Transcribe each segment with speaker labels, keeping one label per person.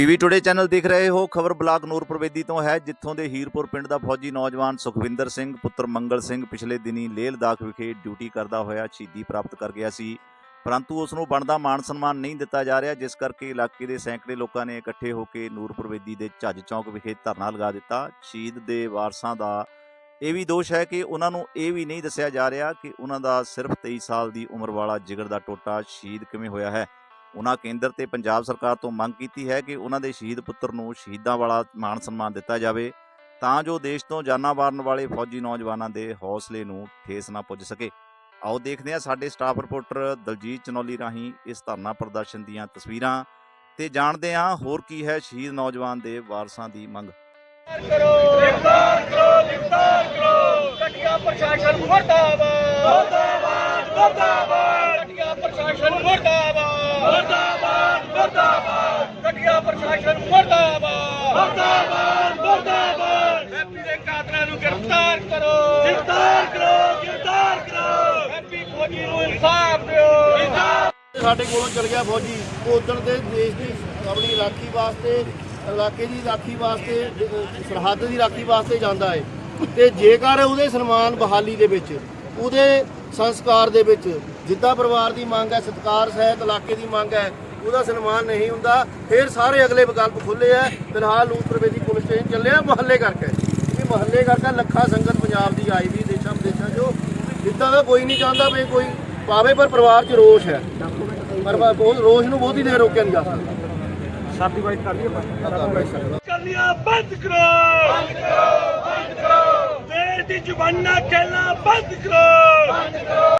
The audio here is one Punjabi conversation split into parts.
Speaker 1: ਪੀਵੀ ਟੁਡੇ ਚੈਨਲ ਦੇਖ ਰਹੇ ਹੋ, ਖਬਰ ਬਲਾਕ ਨੂਰਪੁਰ ਬੇਦੀ ਤੋਂ ਹੈ, ਜਿੱਥੋਂ ਦੇ ਹੀਰਪੁਰ ਪਿੰਡ ਦਾ ਫੌਜੀ ਨੌਜਵਾਨ ਸੁਖਵਿੰਦਰ ਸਿੰਘ, ਪੁੱਤਰ ਮੰਗਲ ਸਿੰਘ ਪਿਛਲੇ ਦਿਨੀ ਲੇਹ ਲਦਾਖ ਵਿਖੇ ਡਿਊਟੀ ਕਰਦਾ ਹੋਇਆ ਸ਼ਹੀਦੀ ਪ੍ਰਾਪਤ ਕਰ ਗਿਆ ਸੀ। ਪਰੰਤੂ ਉਸ ਨੂੰ ਬਣਦਾ ਮਾਣ ਸਨਮਾਨ ਨਹੀਂ ਦਿੱਤਾ ਜਾ ਰਿਹਾ, ਜਿਸ ਕਰਕੇ ਇਲਾਕੇ ਦੇ ਸੈਂਕੜੇ ਲੋਕਾਂ ਨੇ ਇਕੱਠੇ ਹੋ ਕੇ ਨੂਰਪੁਰ ਬੇਦੀ ਦੇ ਝੱਜ ਚੌਂਕ ਵਿਖੇ ਧਰਨਾ ਲਗਾ ਦਿੱਤਾ। ਸ਼ਹੀਦ ਦੇ ਵਾਰਸਾਂ ਦਾ ਇਹ ਵੀ ਦੋਸ਼ ਹੈ ਕਿ ਉਹਨਾਂ ਨੂੰ ਇਹ ਵੀ ਨਹੀਂ ਦੱਸਿਆ ਜਾ ਰਿਹਾ ਕਿ ਉਹਨਾਂ ਦਾ ਸਿਰਫ 23 ਸਾਲ ਦੀ ਉਮਰ ਵਾਲਾ ਜਿਗਰ ਦਾ ਟੋਟਾ ਸ਼ਹੀਦ ਕਿਵੇਂ ਹੋਇਆ ਹੈ। ਉਹਨਾਂ ਕੇਂਦਰ ਤੇ ਪੰਜਾਬ ਸਰਕਾਰ ਤੋਂ ਮੰਗ ਕੀਤੀ ਹੈ ਕਿ ਉਹਨਾਂ ਦੇ ਸ਼ਹੀਦ ਪੁੱਤਰ ਨੂੰ ਸ਼ਹੀਦਾਂ ਵਾਲਾ ਮਾਣ ਸਨਮਾਨ ਦਿੱਤਾ ਜਾਵੇ, ਤਾਂ ਜੋ ਦੇਸ਼ ਤੋਂ ਜਾਨਾਂ ਵਾਰਨ ਵਾਲੇ ਫੌਜੀ ਨੌਜਵਾਨਾਂ ਦੇ ਹੌਸਲੇ ਨੂੰ ਠੇਸ ਨਾ ਪੁੱਜ ਸਕੇ। ਆਓ ਦੇਖਦੇ ਹਾਂ ਸਾਡੇ ਸਟਾਫ ਰਿਪੋਰਟਰ ਦਲਜੀਤ ਚਨੌਲੀ ਰਾਹੀਂ ਇਸ ਧਰਨਾ ਪ੍ਰਦਰਸ਼ਨ ਦੀਆਂ ਤਸਵੀਰਾਂ ਤੇ ਜਾਣਦੇ ਹਾਂ ਹੋਰ ਕੀ ਹੈ ਸ਼ਹੀਦ ਨੌਜਵਾਨ ਦੇ ਵਾਰਸਾਂ ਦੀ ਮੰਗ।
Speaker 2: ਕਰੋ ਗ੍ਰਿਫਤਾਰ ਕਰੋ ਗ੍ਰਿਫਤਾਰ ਕਰੋ ਕਟਿਆ ਪ੍ਰਸ਼ਾਸਨ ਮੁਰਦਾਬਾਦ। ਮੁਰਦਾਬਾਦ ਮੁਰਦਾਬਾਦ। ਕਟਿਆ ਪ੍ਰਸ਼ਾਸਨ ਮੁਰਦਾਬਾਦ ਮੁਰਦਾਬਾਦ ਮੁਰਦਾਬਾਦ ਕਟਿਆ ਪ੍ਰਸ਼ਾਸਨ ਮੁਰਦਾਬਾਦ। ਮੁਰਦਾਬਾਦ ਮੁਰਦਾਬਾਦ। ਹੈਪੀ ਦੇ ਕਾਤਲਾਂ ਨੂੰ ਗ੍ਰਿਫਤਾਰ ਕਰੋ। ਗ੍ਰਿਫਤਾਰ ਕਰੋ ਗ੍ਰਿਫਤਾਰ ਕਰੋ। ਹੈਪੀ ਫੌਜੀ ਨੂੰ ਇਨਸਾਫ ਦਿਓ। ਇਨਸਾਫ।
Speaker 3: ਸਾਡੇ ਕੋਲੋਂ ਚਲ ਗਿਆ ਫੌਜੀ। ਉਦਣ ਦੇ ਦੇਸ਼ ਦੀ ਆਪਣੀ ਰਾਖੀ ਵਾਸਤੇ ਇਲਾਕੇ ਦੀ ਰਾਖੀ ਵਾਸਤੇ ਸਰਹੱਦ ਦੀ ਰਾਖੀ ਵਾਸਤੇ ਜਾਂਦਾ ਹੈ। ਤੇ ਜੇਕਰ ਉਹਦੇ ਸਨਮਾਨ ਬਹਾਲੀ ਦੇ ਵਿੱਚ ਉਹਦੇ ਸੰਸਕਾਰ ਦੇ ਵਿੱਚ ਜਿੱਦਾਂ ਪਰਿਵਾਰ ਦੀ ਮੰਗ ਹੈ ਸਤਕਾਰ ਸਹਿਤ ਇਲਾਕੇ ਦੀ ਮੰਗ ਹੈ ਉਹਦਾ ਸਨਮਾਨ ਨਹੀਂ ਹੁੰਦਾ ਫਿਰ ਸਾਰੇ ਅਗਲੇ ਵਿਕਲਪ ਖੁੱਲੇ ਆ। ਫਿਲਹਾਲ ਨੂਰਪੁਰ ਦੀ ਪੁਲਿਸ ਸਟੇਸ਼ਨ ਚੱਲੇ ਆ ਮਹੱਲੇ ਕਰਕੇ। ਇਹ ਮਹੱਲੇ ਕਰਕੇ ਲੱਖਾਂ ਸੰਗਤ ਪੰਜਾਬ ਦੀ ਆਈ ਵੀ ਦੇਸ਼ਾਂ ਵਿਦੇਸ਼ਾਂ 'ਚੋਂ। ਜਿੱਦਾਂ ਦਾ ਕੋਈ ਨਹੀਂ ਚਾਹੁੰਦਾ ਵੀ ਕੋਈ ਪਾਵੇ ਪਰ ਪਰਿਵਾਰ 'ਚ ਰੋਸ਼ ਹੈ। ਪਰ ਬਹੁਤ ਰੋਸ਼ ਨੂੰ ਬਹੁਤੀ ਦੇਰ ਰੋਕਿਆ ਨਹੀਂ ਜਾ ਸਕਦਾ। ਸ਼ਾਦੀ ਵਾਈਟ ਕਰ ਲਈਏ
Speaker 2: ਕਰਨੀਆਂ ਬੰਦ ਕਰੋ! ਬੰਦ ਕਰੋ ਬੰਦ ਕਰੋ! ਦੇਸ਼ ਦੀ ਜ਼ੁਬਾਨਾਂ ਕਹਿਣਾ ਬੰਦ ਕਰੋ! ਬੰਦ ਕਰੋ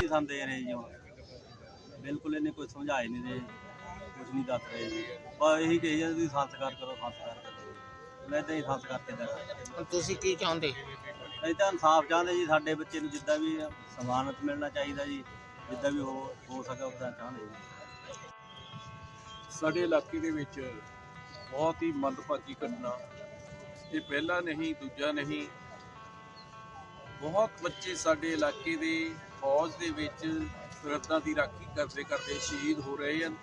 Speaker 4: ਕੀ ਸਾਨੂੰ ਦੇ ਰਹੇ ਜੀ ਹੁਣ ਕੋਈ ਸਮਝਾਏ ਨਹੀਂ ਰਹੇ ਕੁਝ ਨਹੀਂ ਦੱਸ ਰਹੇ ਜੀ। ਬਸ ਇਹੀ ਕਹੀ ਜਾਂਦੇ ਤੁਸੀਂ ਸੰਸਕਾਰ ਕਰੋ ਸੰਸਕਾਰ ਕਰੋ। ਮੈਂ ਤਾਂ ਹੀ ਸੰਸਕਾਰ ਕਿੱਦਾਂ ਕਰਾਂ
Speaker 5: ਹੁਣ ਤੁਸੀਂ ਕੀ ਚਾਹੁੰਦੇ?
Speaker 4: ਅਸੀਂ ਤਾਂ ਇਨਸਾਫ ਚਾਹੁੰਦੇ ਜੀ ਸਾਡੇ ਬੱਚੇ ਨੂੰ ਜਿੱਦਾਂ ਵੀ ਸਮਾਨਤ ਮਿਲਣਾ ਚਾਹੀਦਾ ਜੀ ਜਿੱਦਾਂ ਵੀ ਹੋ ਹੋ ਸਕੇ ਉਦਾਂ ਚਾਹੁੰਦੇ ਜੀ।
Speaker 6: ਸਾਡੇ ਇਲਾਕੇ ਦੇ ਵਿੱਚ ਬਹੁਤ ਹੀ ਮੰਦਭਾਗੀ ਘਟਨਾ। ਇਹ ਪਹਿਲਾ ਨਹੀਂ ਦੂਜਾ ਨਹੀਂ। ਬਹੁਤ ਬੱਚੇ ਸਾਡੇ ਇਲਾਕੇ ਦੇ ਫੌਜ ਦੇ ਵਿੱਚ ਸਰਹੱਦਾਂ ਦੀ ਰਾਖੀ ਕਰਦੇ ਕਰਦੇ ਸ਼ਹੀਦ ਹੋ ਰਹੇ ਹਨ।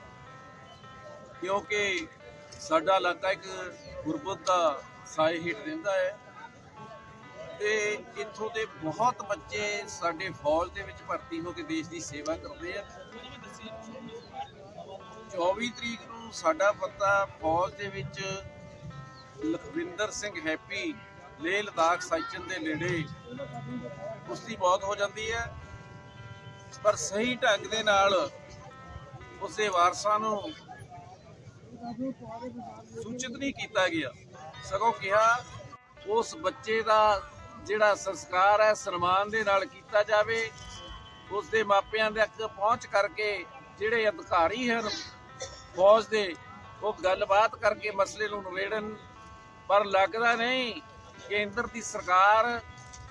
Speaker 6: ਕਿਉਂਕਿ ਸਾਡਾ ਇਲਾਕਾ ਇੱਕ ਗੁਰਬਤ ਦਾ ਸਾਏ ਹੇਠ ਰਹਿੰਦਾ ਹੈ ਤੇ ਇੱਥੋਂ ਦੇ ਬਹੁਤ ਬੱਚੇ ਸਾਡੇ ਫੌਜ ਦੇ ਵਿੱਚ ਭਰਤੀ ਹੋ ਕੇ ਦੇਸ਼ ਦੀ ਸੇਵਾ ਕਰਦੇ ਆ 24 ਤਰੀਕ ਨੂੰ ਸਾਡਾ ਪਤਾ ਫੌਜ ਦੇ ਵਿੱਚ ਲਖਵਿੰਦਰ ਸਿੰਘ ਹੈਪੀ ਲੇਹ ਲਦਾਖ ਸਾਈਚਨ ਦੇ ਨੇੜੇ ਉਸ ਦੀ ਮੌਤ ਹੋ ਜਾਂਦੀ ਹੈ। ਪਰ ਸਹੀ ਢੰਗ ਦੇ ਨਾਲ ਉਸਦੇ ਵਾਰਸਾਂ ਨੂੰ ਸੂਚਿਤ ਨਹੀਂ ਕੀਤਾ ਗਿਆ। ਸਗੋਂ ਕਿਹਾ, ਉਸ ਬੱਚੇ ਦਾ ਜਿਹੜਾ ਸੰਸਕਾਰ ਹੈ, ਸਨਮਾਨ ਦੇ ਨਾਲ ਕੀਤਾ ਜਾਵੇ। ਉਸ ਦੇ ਮਾਪਿਆਂ ਤੱਕ ਪਹੁੰਚ ਕਰਕੇ ਜਿਹੜੇ ਅਧਿਕਾਰੀ ਹਨ, ਫੌਜ ਦੇ, ਉਹ ਗੱਲਬਾਤ ਕਰਕੇ ਮਸਲੇ ਨੂੰ ਨਿਬੇੜਨ। ਪਰ ਲੱਗਦਾ ਨਹੀਂ ਕੇਂਦਰ ਦੀ ਸਰਕਾਰ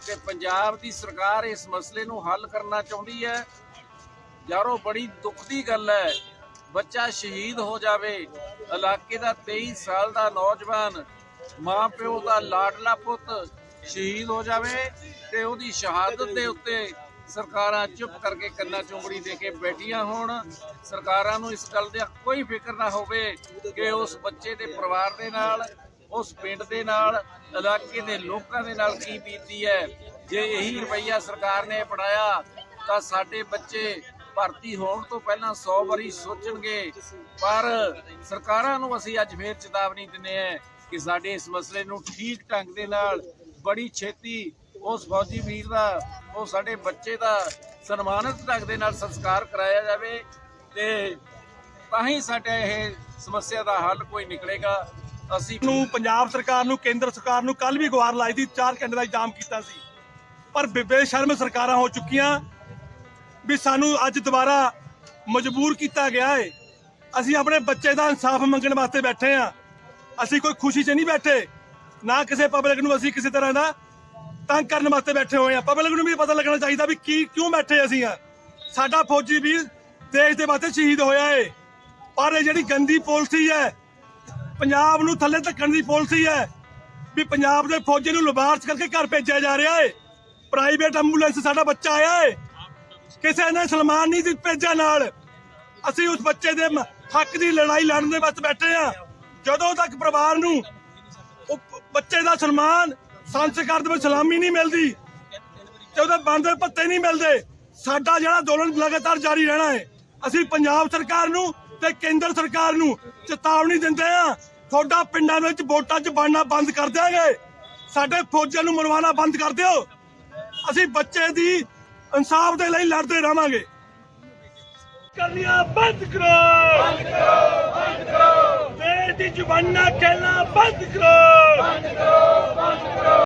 Speaker 6: ਤੇ ਪੰਜਾਬ ਦੀ ਸਰਕਾਰ ਇਸ ਮਸਲੇ ਨੂੰ ਹੱਲ ਕਰਨਾ ਚਾਹੁੰਦੀ ਹੈ। ਯਾਰੋ, ਬੜੀ ਦੁੱਖ ਦੀ ਗੱਲ ਹੈ। ਬੱਚਾ ਸ਼ਹੀਦ ਹੋ ਜਾਵੇ। ਇਲਾਕੇ ਦਾ 23 ਸਾਲ ਦਾ ਨੌਜਵਾਨ ਮਾਂ ਪਿਓ ਦਾ ਲਾਡਲਾ ਪੁੱਤ ਸ਼ਹੀਦ ਹੋ ਜਾਵੇ ਤੇ ਉਹਦੀ ਸ਼ਹਾਦਤ ਦੇ ਉੱਤੇ ਸਰਕਾਰਾਂ ਚੁੱਪ ਕਰਕੇ ਕੰਨਾਂ ਚੁੰਬੜੀ ਦੇ ਕੇ ਬੈਠੀਆਂ ਹੋਣ। ਸਰਕਾਰਾਂ ਨੂੰ ਇਸ ਗੱਲ ਦਾ ਕੋਈ ਫਿਕਰ ਨਾ ਹੋਵੇ ਕਿ ਉਸ ਬੱਚੇ ਦੇ ਪਰਿਵਾਰ ਦੇ ਨਾਲ ਉਸ ਪਿੰਡ ਦੇ ਨਾਲ, ਇਲਾਕੇ ਦੇ ਲੋਕਾਂ ਦੇ ਨਾਲ ਕੀ ਬੀਤੀ ਹੈ? ਜੇ ਇਹੀ ਰਵਈਆ ਸਰਕਾਰ ਨੇ ਅਪਣਾਇਆ, ਤਾਂ ਸਾਡੇ ਬੱਚੇ ਭਰਤੀ ਹੋਣ ਤੋਂ ਪਹਿਲਾਂ 100 ਵਾਰੀ ਸੋਚਣਗੇ। ਪਰ ਸਰਕਾਰਾਂ ਨੂੰ ਅਸੀਂ ਅੱਜ ਫੇਰ ਚੇਤਾਵਨੀ ਦਿੰਦੇ ਹਾਂ ਕਿ ਸਾਡੇ ਇਸ ਮਸਲੇ ਨੂੰ ਠੀਕ ਢੰਗ ਦੇ ਨਾਲ ਬੜੀ ਛੇਤੀ ਉਸ ਫੌਜੀ ਵੀਰ ਦਾ, ਉਹ ਸਾਡੇ ਬੱਚੇ ਦਾ ਸਨਮਾਨਿਤ ਢੰਗ ਦੇ ਨਾਲ ਸੰਸਕਾਰ ਕਰਾਇਆ ਜਾਵੇ ਤੇ ਤਾਂ ਹੀ ਸਾਡੇ ਇਹ ਸਮੱਸਿਆ ਦਾ ਹੱਲ ਕੋਈ ਨਿਕਲੇਗਾ। ਅਸੀਂ
Speaker 2: ਨੂੰ ਪੰਜਾਬ ਸਰਕਾਰ ਨੂੰ, ਕੇਂਦਰ ਸਰਕਾਰ ਨੂੰ ਕੱਲ ਵੀ ਗੁਹਾਰ ਲਾਈ ਦੀ 4 ਘੰਟੇ ਦਾ ਇੰਤਜ਼ਾਮ ਕੀਤਾ ਸੀ। ਪਰ ਬੇਸ਼ਰਮ ਸਰਕਾਰਾਂ ਹੋ ਚੁੱਕੀਆਂ ਵੀ ਸਾਨੂੰ ਅੱਜ ਦੁਬਾਰਾ ਮਜਬੂਰ ਕੀਤਾ ਗਿਆ ਏ। ਅਸੀਂ ਆਪਣੇ ਬੱਚੇ ਦਾ ਇਨਸਾਫ ਮੰਗਣ ਵਾਸਤੇ ਬੈਠੇ ਆ। ਅਸੀਂ ਕੋਈ ਖੁਸ਼ੀ 'ਚ ਨਹੀਂ ਬੈਠੇ, ਨਾ ਕਿਸੇ ਪਬਲਿਕ ਨੂੰ ਅਸੀਂ ਕਿਸੇ ਤਰ੍ਹਾਂ ਦਾ ਤੰਗ ਕਰਨ ਵਾਸਤੇ ਬੈਠੇ ਹੋਏ ਆ। ਪਬਲਿਕ ਨੂੰ ਵੀ ਪਤਾ ਲੱਗਣਾ ਚਾਹੀਦਾ ਵੀ ਕੀ ਕਿਉਂ ਬੈਠੇ ਅਸੀਂ ਆ। ਸਾਡਾ ਫੌਜੀ ਵੀਰ ਦੇਸ਼ ਦੇ ਵਾਸਤੇ ਸ਼ਹੀਦ ਹੋਇਆ ਏ। ਪਰ ਇਹ ਜਿਹੜੀ ਗੰਦੀ ਪਾਲਿਸੀ ਹੈ ਪੰਜਾਬ ਨੂੰ ਥੱਲੇ ਧੱਕਣ ਦੀ ਪਾਲਿਸੀ ਹੈ ਵੀ ਪੰਜਾਬ ਦੇ ਫੌਜੀ ਨੂੰ ਲਬਾਰਸ ਕਰਕੇ ਘਰ ਭੇਜਿਆ ਜਾ ਰਿਹਾ ਹੈ। ਪ੍ਰਾਈਵੇਟ ਐਂਬੂਲੈਂਸ ਸਾਡਾ ਬੱਚਾ ਆਇਆ ਹੈ। ਕਿਸੇ ਨੇ ਸਲਮਾਨ ਨਹੀਂ ਭੇਜਿਆ ਨਾਲ। ਅਸੀਂ ਉਸ ਬੱਚੇ ਦੇ ਹੱਕ ਦੀ ਲੜਾਈ ਲੜਨ ਦੇ ਵਾਸਤੇ ਬੈਠੇ ਆ ਜਦੋਂ ਤੱਕ ਪਰਿਵਾਰ ਨੂੰ ਬੱਚੇ ਦਾ ਸਨਮਾਨ ਸੰਸਕਾਰ ਦੇ ਵਿੱਚ ਸਲਾਮੀ ਨਹੀਂ ਮਿਲਦੀ ਤੇ ਉਹਦੇ ਬੰਦੇ ਪੱਤੇ ਨਹੀਂ ਮਿਲਦੇ, ਸਾਡਾ ਜਿਹੜਾ ਅੰਦੋਲਨ ਲਗਾਤਾਰ ਜਾਰੀ ਰਹਿਣਾ ਹੈ। ਅਸੀਂ ਪੰਜਾਬ ਸਰਕਾਰ ਨੂੰ ਤੇ ਕੇਂਦਰ ਸਰਕਾਰ ਨੂੰ ਚੇਤਾਵਨੀ ਦਿੰਦੇ ਆ ਤੁਹਾਡਾ ਪਿੰਡਾਂ ਵਿੱਚ ਵੋਟਾਂ 'ਚ ਬਣਨਾ ਬੰਦ ਕਰ ਦਿਆਂਗੇ। ਸਾਡੇ ਫੌਜਾਂ ਨੂੰ ਮਰਵਾਉਣਾ ਬੰਦ ਕਰ ਦਿਓ। ਅਸੀਂ ਬੱਚੇ ਦੀ ਇਨਸਾਫ ਦੇ ਲਈ ਲੜਦੇ ਰਹਾਂਗੇ। ਕਰਨੀਆਂ ਬੰਦ ਕਰੋ। ਬੰਦ ਕਰੋ ਬੰਦ ਕਰੋ। ਦੇਸ਼ ਦੀ ਜ਼ੁਬਾਨਾਂ ਕਹਿਣਾ ਬੰਦ ਕਰੋ।